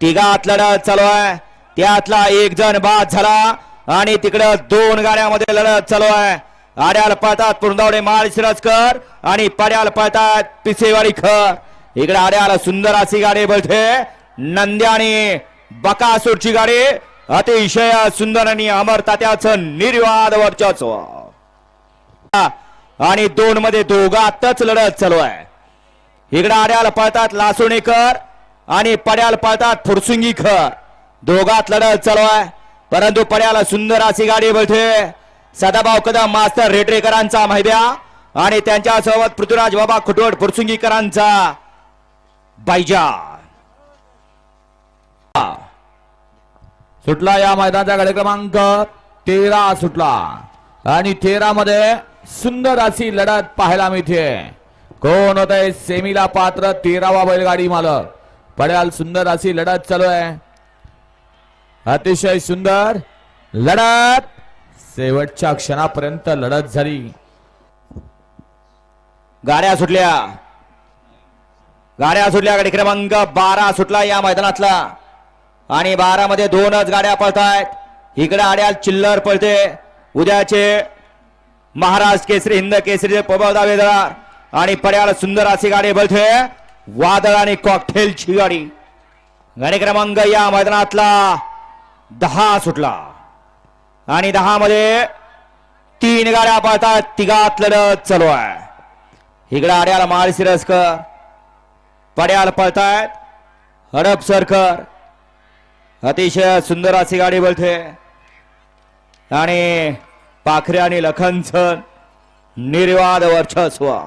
तिघात लढत चालू आहे. त्यातला एक जण बाद झाला आणि तिकडं दोन गाड्यामध्ये लढत चालू आहे. आड्याला पळतात पुरंदावडे माळ शिरजकर आणि पड्याला पळतात पिसेवाडी खर. इकडे आड्याला सुंदर अशी गाडी बोलते. नंद्या आणि बकासूरची गाडी. अतिशय सुंदर आणि अमर तात्याचं निर्वाद वर्चस्व. आणि दोन मध्ये दोघातच लढत चालू आहे. इकडे आड्याला पळतात लासोणेकर आणि पड्याला पळतात ख दोघात लढत चालू आहे. परंतु पड्याला सुंदर अशी गाडी बोलते सदाभाऊ कदम मास्तर रेटरेकरांचा मैद्या आणि त्यांच्यासोबत पृथ्वीराज बाबा खुटवट फुरसुंगीकरांचा बायजा सुटला या मैदानाचा गाडी क्रमांक तेरा सुटला. आणि तेरा मध्ये सुंदर अशी लढत पाहायला मिळते. कोण होत सेमीला पात्र तेरावा बैलगाडी मालक. पड्याल सुंदर अशी लढत चालू आहे अतिशय सुंदर लढत शेवटच्या क्षणापर्यंत लढत झाली गाड्या सुटल्या। गाड्या सुटल्या गाडी क्रमांक बारा सुटला या मैदानातला। आणि बारा मध्ये दोनच गाड्या पळतायत. इकडे आड्याल चिल्लर पळते. उद्याचे महाराज केसरी हिंद केसरी प्रभाव दावेदार. आणि पड्याला सुंदर अशी गाडी पळते वादळ आणि कॉकटेलची गाडी गाडी क्रमांक या मैदानातला दहा सुटला. आणि दहा मध्ये तीन गाड्या पळतात तिघात लढत चालू आहे. इकडे आड्याला माळ सिरसकर पड्याला पळतायत हडप सरकर अतिशय सुंदर अशी गाडी बोलते. आणि पाखरे आणि लखनसन निर्वाद वर्चस्व.